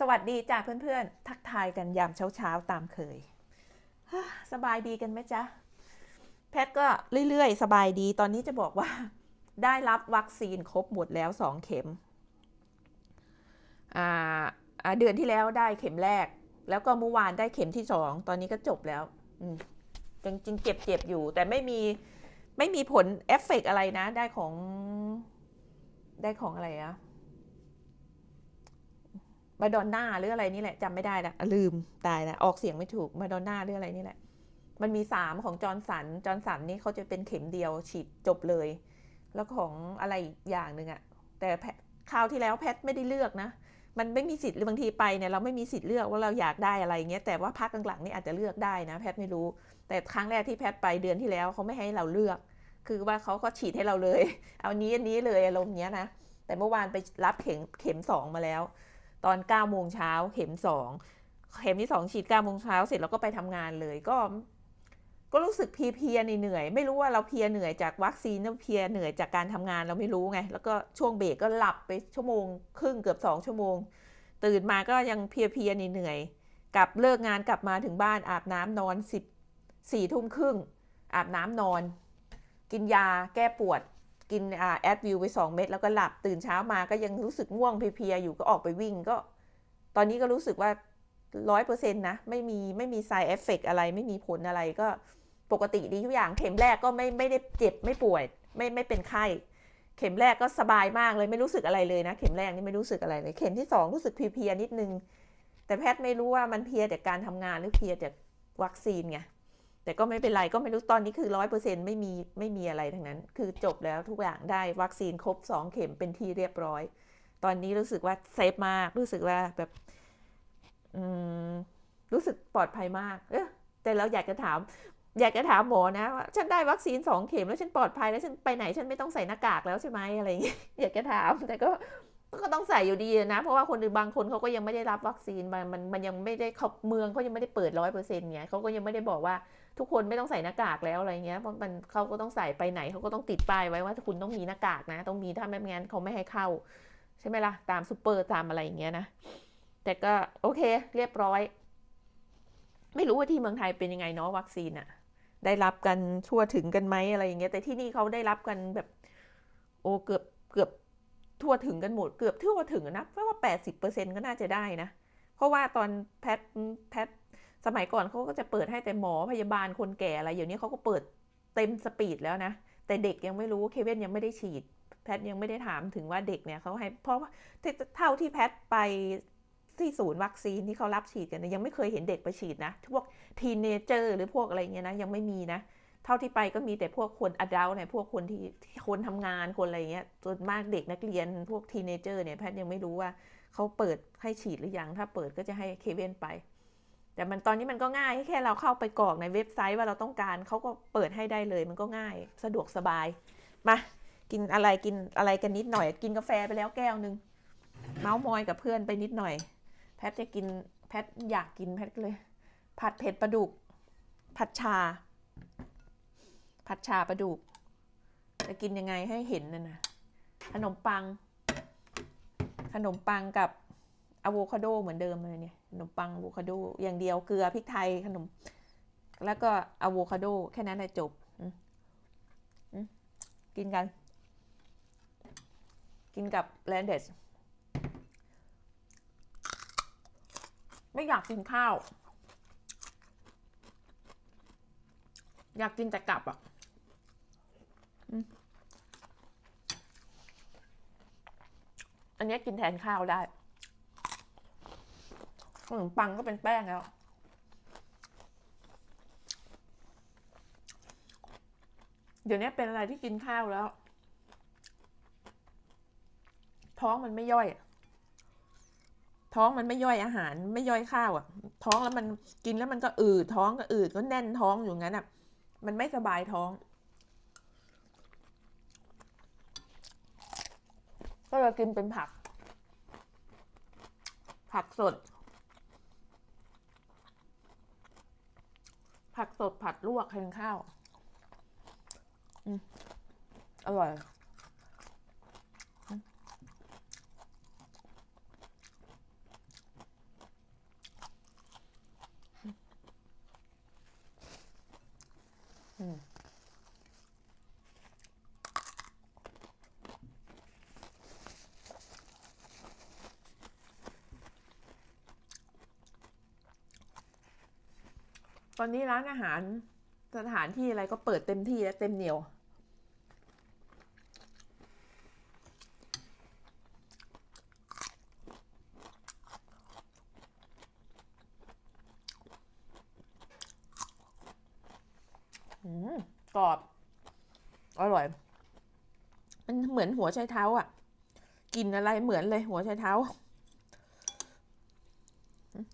สวัสดีจ้าเพื่อนๆ ทักทายกันยามเช้าๆ ตามเคย สบายดีกันไหมจ๊ะ แพทย์ก็เรื่อยๆ สบายดีตอนนี้จะบอกว่า ได้รับวัคซีนครบหมดแล้วสองเข็มอ่าเดือนที่แล้วได้เข็มแรก แล้วก็เมื่อวานได้เข็มที่สองตอนนี้ก็จบแล้วจริงๆเจ็บเจ็บๆอยู่ แต่ไม่มีไม่มีผลเอฟเฟกต์อะไรนะ ได้ของได้ของอะไรอะ มาดอนน่าหรืออะไรนี่แหละจำไม่ได้ละลืมตายละออกเสียงไม่ถูกมาดอนน่าหรืออะไรนี่แหละ มันมีสามของจอร์นสันจอร์นสันนี่เขาจะเป็นเข็มเดียวฉีดจบเลย แล้วของอะไรอย่างหนึ่งอะแต่แพทคราวที่แล้วแพทไม่ได้เลือกนะ มันไม่มีสิทธิ์หรือบางทีไปเนี่ยเราไม่มีสิทธิ์เลือกว่าเราอยากได้อะไรเงี้ยแต่ว่าพักหลังๆนี่อาจจะเลือกได้นะ แพทไม่รู้ แต่ครั้งแรกที่แพทไปเดือนที่แล้วเขาไม่ให้เราเลือก คือว่าเขาก็ฉีดให้เราเลย เอานี้อันนี้เลยอารมณ์เนี้ยนะแต่เมื่อวานไปรับเข็มเข็มสองมาแล้ว ตอน9โมงเช้าเข็มสองเข็มที่สองฉีด9โมงเช้าเสร็จแล้วก็ไปทำงานเลยก็ ก็รู้สึกเพียๆเหนื่อยไม่รู้ว่าเราเพียเหนื่อยจากวัคซีนหรือเพียเหนื่อยจากการทำงานเราไม่รู้ไง แล้วก็ช่วงเบรกก็หลับไปชั่วโมง ครึ่งเกือบสองชั่วโมง ตื่นมาก็ยังเพลียๆเหนื่อยกลับเลิกงานกลับมาถึงบ้านอาบน้ำนอนสิบสี่ทุ่มครึ่งอาบน้ำนอน กินยาแก้ปวด กินอ่าแอดวิวไปสองเม็ดแล้วก็หลับตื่นเช้ามาก็ยังรู้สึกง่วงเพลียๆอยู่ก็ออกไปวิ่งก็ ตอนนี้ก็รู้สึกว่าร้อยเปอร์เซ็นต์นะ ไม่มีไม่มี side effect อะไรไม่มีผลอะไรก็ปกติดีทุกอย่างเข็มแรกก็ไม่ไม่ได้เจ็บไม่ป่วย ไม่ไม่เป็นไข้ เข็มแรกก็สบายมากเลยไม่รู้สึกอะไรเลยนะ เข็มแรกนี่ไม่รู้สึกอะไรเลย เข็มที่สองรู้สึกเพลียๆนิดนึง แต่แพทย์ไม่รู้ว่ามันเพลียจากการทำงานหรือเพลียจากวัคซีนไง แต่ก็ไม่เป็นไรก็ไม่รู้ตอนนี้คือร้อยเปอร์เซ็นไม่มีไม่มีอะไรทั้งนั้น คือจบแล้วทุกอย่างได้วัคซีนครบสองเข็มเป็นที่เรียบร้อย ตอนนี้รู้สึกว่าเซฟมาก รู้สึกว่าแบบอืมรู้สึกปลอดภัยมาก เออแต่เราอยากจะถาม อยากจะถามหมอนะว่าฉันได้วัคซีนสองเข็มแล้วฉันปลอดภัยแล้วฉันไปไหนฉันไม่ต้องใส่หน้ากากแล้วใช่ไหมอะไรอย่างเงี้ยอยากจะถามแต่ก็ ก็ต้องใส่อยู่ดีนะ เพราะว่าคนอื่นบางคนเขาก็ยังไม่ได้รับวัคซีนมันมันมันยังไม่ได้เขาเมืองเขายังไม่ได้เปิดร้อยเปอร์เซ็นต์ไงเขาก็ยังไม่ได้บอกว่าทุกคนไม่ต้องใส่หน้ากากแล้วอะไรเงี้ยเพราะมันเขาก็ต้องใส่ไปไหนเขาก็ต้องติดป้ายไว้ว่าคุณต้องมีหน้ากากนะ ต้องมีถ้าไม่งั้นเขาไม่ให้เข้า ใช่ไหมล่ะ ตามซูเปอร์ตามอะไรอย่างเงี้ยนะแต่ก็โอเค เรียบร้อย ไม่รู้ว่าที่เมืองไทยเป็นยังไงเนาะวัคซีนอะได้รับกันทั่วถึงกันไหมอะไรอย่างเงี้ยแต่ที่นี่เขาได้รับกันแบบ โอ้เกือบเกือบ ทั่วถึงกันหมดเกือบทั่วถึงนะเพราะว่าแปดสิบเปอร์เซ็นก็น่าจะได้นะ เพราะว่าตอนแพทแพทสมัยก่อนเขาก็จะเปิดให้แต่หมอพยาบาลคนแก่อะไรอย่างนี้เขาก็เปิดเต็มสปีดแล้วนะ แต่เด็กยังไม่รู้เคเว่นยังไม่ได้ฉีด แพทยังไม่ได้ถามถึงว่าเด็กเนี่ยเขาให้เพราะว่าเท่าที่แพทไปที่ศูนย์วัคซีนที่เขารับฉีดกันเนยยังไม่เคยเห็นเด็กไปฉีดนะพวกทีเนเจอร์หรือพวกอะไรเงี้ยนะยังไม่มีนะ เท่าที่ไปก็มีแต่พวกคนอดัลเนี่ยพวกคนที่คนทำงานคนอะไรเงี้ยส่วนมากเด็กนักเรียนพวกทีเนเจอร์เนี่ยแพทย์ยังไม่รู้ว่าเขาเปิดให้ฉีดหรือยัง ถ้าเปิดก็จะให้เคเว่นไป แต่มันตอนนี้มันก็ง่ายแค่เราเข้าไปกรอกในเว็บไซต์ว่าเราต้องการเขาก็เปิดให้ได้เลย มันก็ง่ายสะดวกสบาย มากินอะไรกินอะไรกันนิดหน่อย กินกาแฟไปแล้วแก้วหนึ่งเมาส์มอยกับเพื่อนไปนิดหน่อย แพทจะกินแพทอยากกินแพทก็เลย ผัดเผ็ดปลาดุก ผัดชา ผัดชาปลาดุก จะกินยังไงให้เห็นน่ะนะขนมปัง ขนมปังกับอะโวคาโดเหมือนเดิมเลยเนี่ยขนมปังอะโวคาโดอย่างเดียวเกลือพริกไทยขนม แล้วก็อะโวคาโดแค่นั้นแหละจบกินกัน กินกับแลนเดสไม่อยากกินข้าว อยากกินแต่กลับอะ อันนี้กินแทนข้าวได้ขนมปังก็เป็นแป้งแล้ว เดี๋ยวนี้เป็นอะไรที่กินข้าวแล้ว ท้องมันไม่ย่อย ท้องมันไม่ย่อยอาหาร ไม่ย่อยข้าวอะ ท้องแล้วมันกินแล้วมันก็อืดท้องก็อืดก็แน่นท้องอยู่งั้นอะ มันไม่สบายท้อง ก็จะกินเป็นผัก ผักสด ผักสดผัดลวกแทนข้าวอือร่อย อนนี้ร้านอาหารสถานที่อะไรก็เปิดเต็มที่และเต็มเหนียว กรอบ อร่อย มันเหมือนหัวไชเท้าอะ กินอะไรเหมือนเลยหัวไชเท้า อืม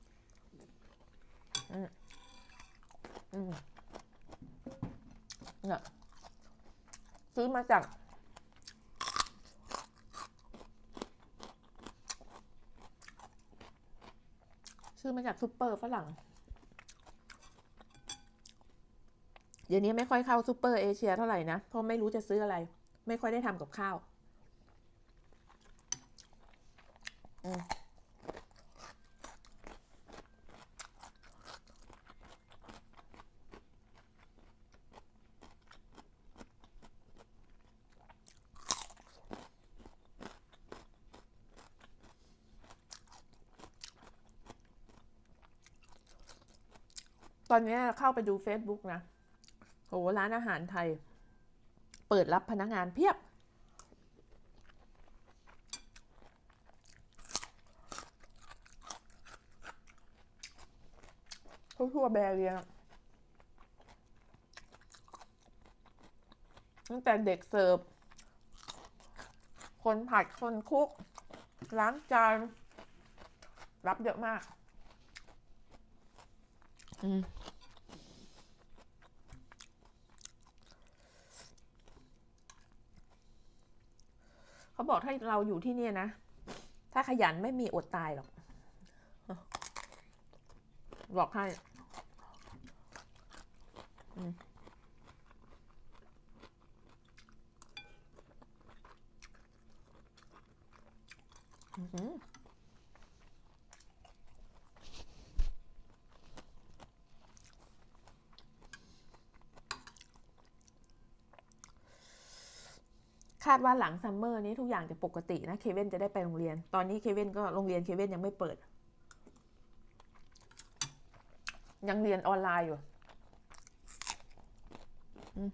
อืม อืมเนี่ยซื้อมาจาก ซื้อมาจากซูเปอร์ฝรั่ง เดี๋ยวนี้ไม่ค่อยเข้าซูเปอร์เอเชียเท่าไหร่นะ เพราะไม่รู้จะซื้ออะไร ไม่ค่อยได้ทำกับข้าว อืม ตอนนี้เข้าไปดู Facebook นะโหร้านอาหารไทย เปิดรับพนักงานเพียบ ทั่วๆแบเรียตั้งแต่เด็กเสิร์ฟ คนผัด คนคุก ล้างจาน รับเยอะมาก อืม เขาบอกถ้าเราอยู่ที่เนี่ยนะ ถ้าขยันไม่มีอดตายหรอกบอกให้อืมอื้อหือคาดว่าหลังซัมเมอร์นี้ทุกอย่างจะปกตินะเควินจะได้ไปโรงเรียน ตอนนี้เควินก็โรงเรียนเควินยังไม่เปิด ยังเรียนออนไลน์อยู่อืม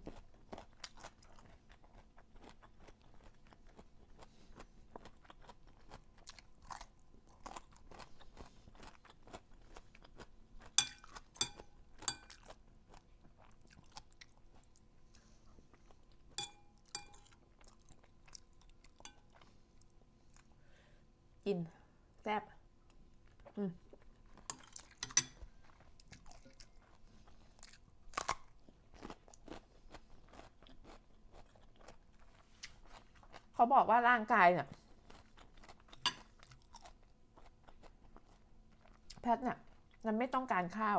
กิน แซ่บอืม เขาบอกว่าร่างกายเนี่ยแพทย์เนี่ยมันไม่ต้องการข้าว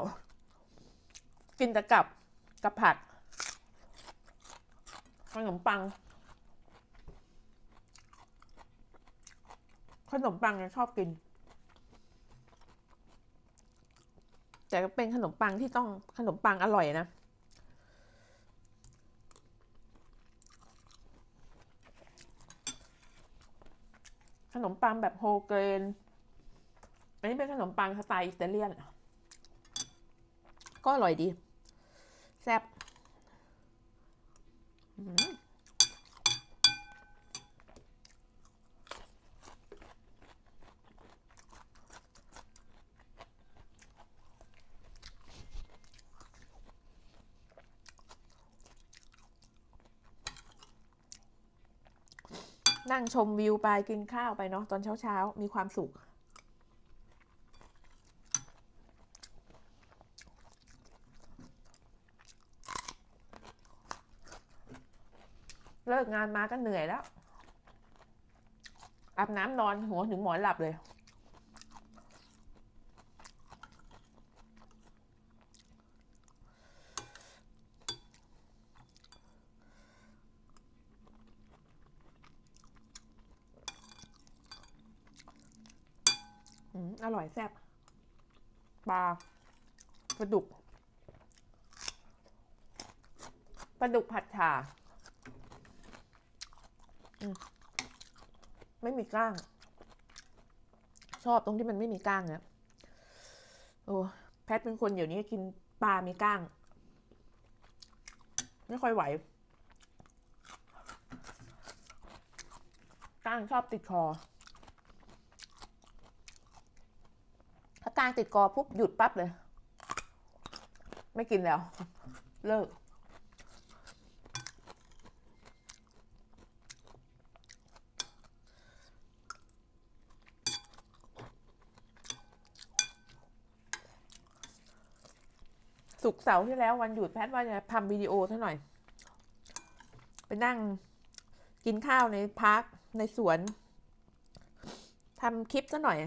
กินแต่กับกับผัดขนมปัง ขนมปังเนี่ยชอบกิน แต่เป็นขนมปังที่ต้องขนมปังอร่อยนะ ขนมปังแบบโฮเกรน อันนี้เป็นขนมปังสไตล์อิตาเลียน ก็อร่อยดี แซ่บ นั่งชมวิวไปกินข้าวไปเนาะตอนเช้าๆ มีความสุข เลิกงานมาก็เหนื่อยแล้วอาบน้ำนอนหัวถึงหมอนหลับเลย อืม อร่อย แซ่บปลาปลาดุกปลาดุกผัดฉ่าอมไม่มีก้าง ชอบตรงที่มันไม่มีก้างเนี่ยโอ้แพทเป็นคนเดี๋ยวนี้กินปลามีก้าง ไม่ค่อยไหว ก้างชอบติดคอ ถ้าก้างติดคอปุ๊บหยุดปั๊บเลย ไม่กินแล้ว เลิกศุกเสาร์ที่แล้ววันหยุดแพทย์ว่าจะทำวิดีโอซะหน่อย ไปนั่งกินข้าวในพาร์คในสวนทำคลิปซะหน่อย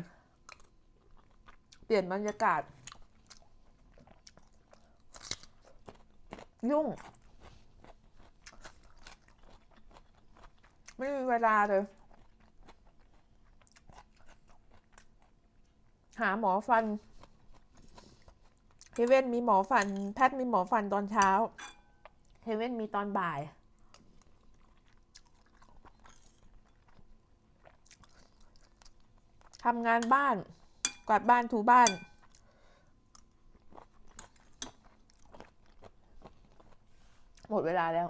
ปลี่ยนบรรยากาศ ยุ่ง ไม่มีเวลาเลย หาหมอฟันเฮเว่นมีหมอฟัน แพทย์มีหมอฟันตอนเช้าเฮเว่นมีตอนบ่าย ทำงานบ้าน วาดบ้านถูบ้าน หมดเวลาแล้ว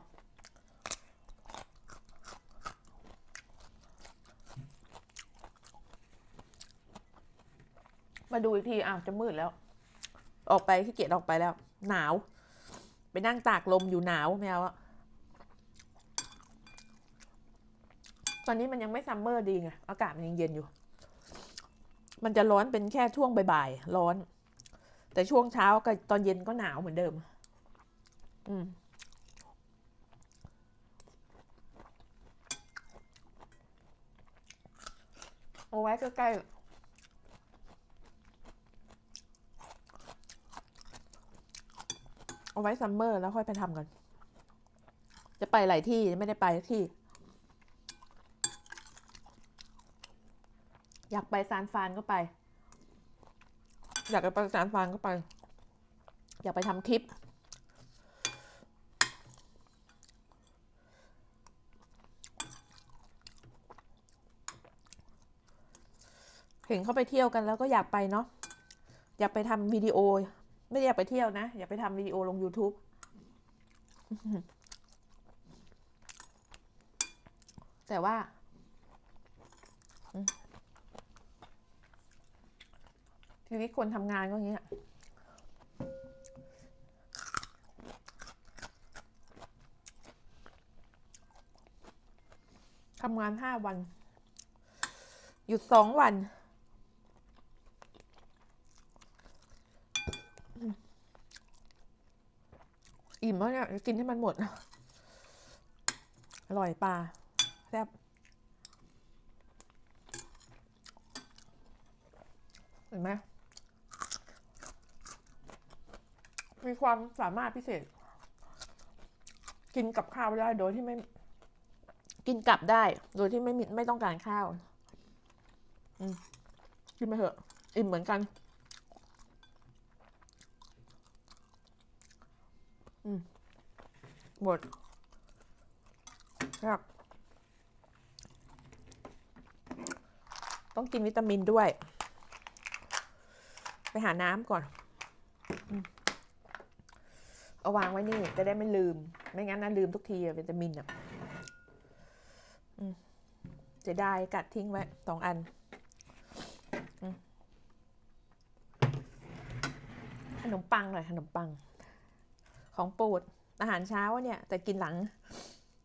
มาดูอีกทีอ้าวจะมืดแล้ว ออกไปขี้เกียจออกไปแล้ว หนาว ไปนั่งตากลมอยู่หนาวไม่เอาอะตอนนี้มันยังไม่ซัมเมอร์ดีไง อากาศมันยังเย็นอยู่ มันจะร้อนเป็นแค่ช่วงบ่ายๆร้อน แต่ช่วงเช้ากับตอนเย็นก็หนาวเหมือนเดิม อืมเอาไว้ใกล้ๆเอาไว้ซัมเมอร์แล้วค่อยไปทำกัน จะไปหลายที่ไม่ได้ไปที่ อยากไปซานฟรานก็ไป อยากไปซานฟรานก็ไป อยากไปทำคลิป เห็นเขาไปเที่ยวกันแล้วก็อยากไปเนาะอยากไปทำวิดีโอ ไม่ได้อยากไปเที่ยวนะ อยากไปทำวิดีโอลง YouTube แต่ว่าอืม ชีวิตคนทำงานก็อย่างเงี้ยทำงานห้าวัน หยุดสองวัน อิ่มแล้วเนี่ยกินให้มันหมด อร่อยปลาแซ่บเห็นไหม มีความสามารถพิเศษ กินกับข้าวได้โดยที่ไม่ กินกลับได้ โดยที่ไม่มีไม่ต้องการข้าวอืมกินไปเถอะ อิ่มเหมือนกัน อืมหมดครับต้องกินวิตามินด้วย ไปหาน้ำก่อนอืม เอาวางไว้นี่จะได้ไม่ลืม ไม่งั้นนะลืมทุกทีอะวิตามินอะอืมเสียดายกัดทิ้งไว้สองอันอขนมปังหน่อยขนมปัง ของโปรดอาหารเช้าเนี่ยแต่กินหลัง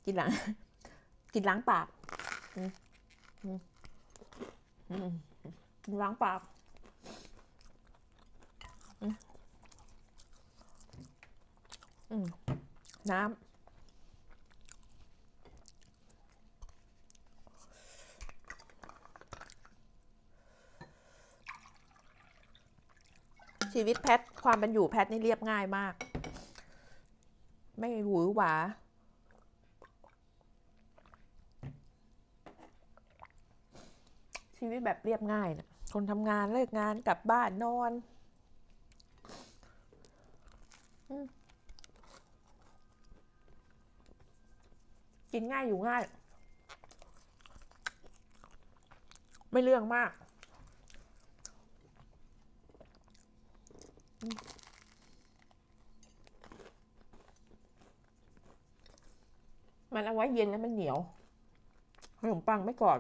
กินหลัง กินล้างปากกินล้างปากอ น้ำชีวิตแพทความเป็นอยู่แพทนี่เรียบง่ายมาก ไม่หวือหวา ชีวิตแบบเรียบง่ายนะคนทำงานเลิกงานกลับบ้านนอน อืม กินง่ายอยู่ง่าย ไม่เลื่องมาก มันเอาไว้เย็นแล้วมันเหนียวขนมปังไม่กรอบ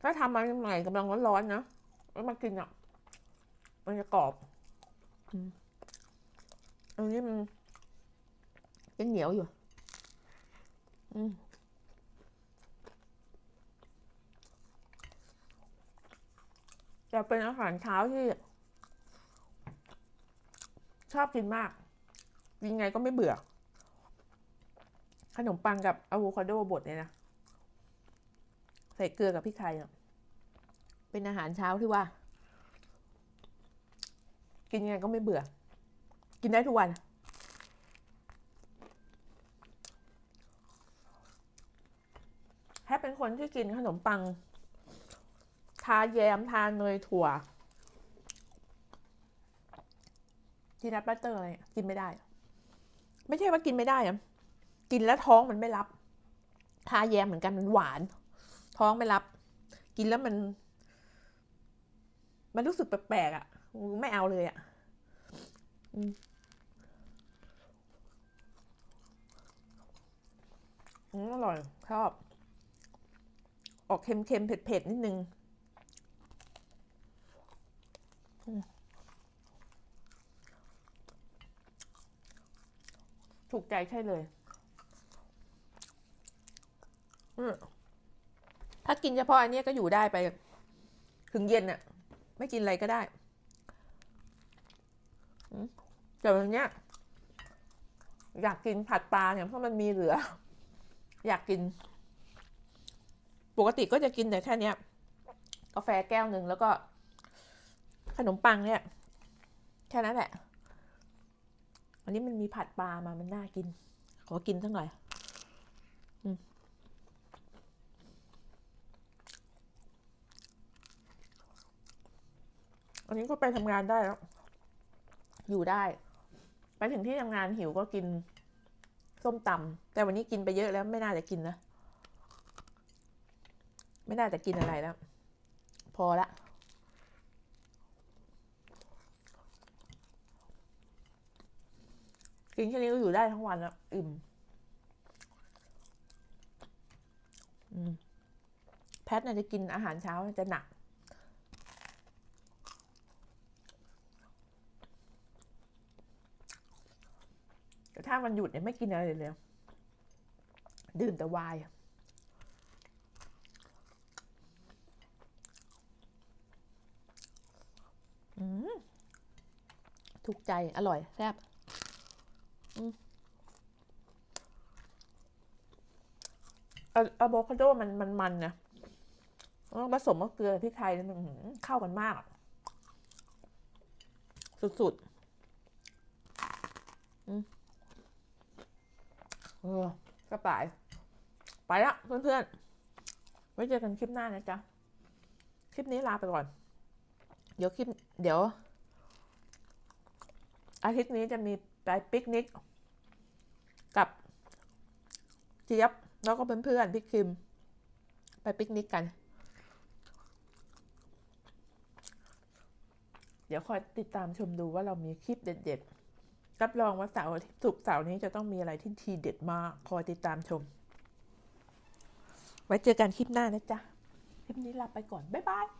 ถ้าทำมาใหม่กำลังร้อนๆนะแล้วมากินอะ มันจะกรอบอันนี้มันยังเหนียวอยู่ แต่เป็นอาหารเช้าที่ ชอบกินมาก กินไงก็ไม่เบื่อ ขนมปังกับอะโวคาโดบดเนี่ยนะ ใส่เกลือกับพริกไทยเป็นอาหารเช้าที่ว่า กินยังไงก็ไม่เบื่อ กินได้ทุกวัน แคนที่กินขนมปัง ทาแยมทาเนยถั่วทีนัทบัตเตอร์อะไรกินไม่ได้ ไม่ใช่ว่ากินไม่ได้อะกินแล้วท้องมันไม่รับ ทาแยมเหมือนกันมันหวาน ท้องไม่รับ กินแล้วมัน มันรู้สึกแปลกๆอะ่ะไม่เอาเลยอะ่ะอืมอร่อย ชอบ ออกเค็มๆ เผ็ดๆ นิดนึง ถูกใจใช่เลย ถ้ากินเฉพาะอันนี้ก็อยู่ได้ไป ถึงเย็นน่ะไม่กินอะไรก็ได้แต่วันเนี้ยอยากกินผัดปลาเนี่ยเพราะมันมีเหลือ อยากกิน ปกติก็จะกินแต่แค่เนี้ยกาแฟแก้วหนึ่งแล้วก็ ขนมปังเนี่ย แค่นั้นแหละ อันนี้มันมีผัดปลามามันน่ากิน ขอกินสักหน่อยอันนี้ก็ไปทำงานได้แล้ว อยู่ได้ ไปถึงที่ทำงานหิวก็กินส้มตำแต่วันนี้กินไปเยอะแล้วไม่น่าจะกินนะ ไม่น่าจะกินอะไรแล้ว พอละกินแค่นี้ก็อยู่ได้ทั้งวันแล้วอิ่มแพทน่าจะกินอาหารเช้าจะหนัก แต่ถ้ามันหยุดเนี่ยไม่กินอะไรเลย ดื่มแต่วน์อืม ถูกใจ อร่อย แซ่บอืมอะโวคาโดมันมันมันนะผสมกับเกลือพริกไทยมันเข้ากันมาก สุดๆอืมเออก็ไปไปละเพื่อนๆ ไว้เจอกันคลิปหน้านะจ๊ะ คลิปนี้ลาไปก่อน เดี๋ยวคลิป เดี๋ยว อาทิตย์นี้จะมีไปปิกนิก กับเจี๊ยบแล้วก็เพื่อนๆพี่คิม ไปปิกนิกกัน เดี๋ยวคอยติดตามชมดูว่าเรามีคลิปเด็ดๆ รับรองว่าเสาร์อาทิตย์ศุกเสาร์นี้จะต้องมีอะไรที่ทีเด็ดมาก คอยติดตามชม ไว้เจอกันคลิปหน้านะจ๊ะ คลิปนี้ลาไปก่อน บ๊ายบาย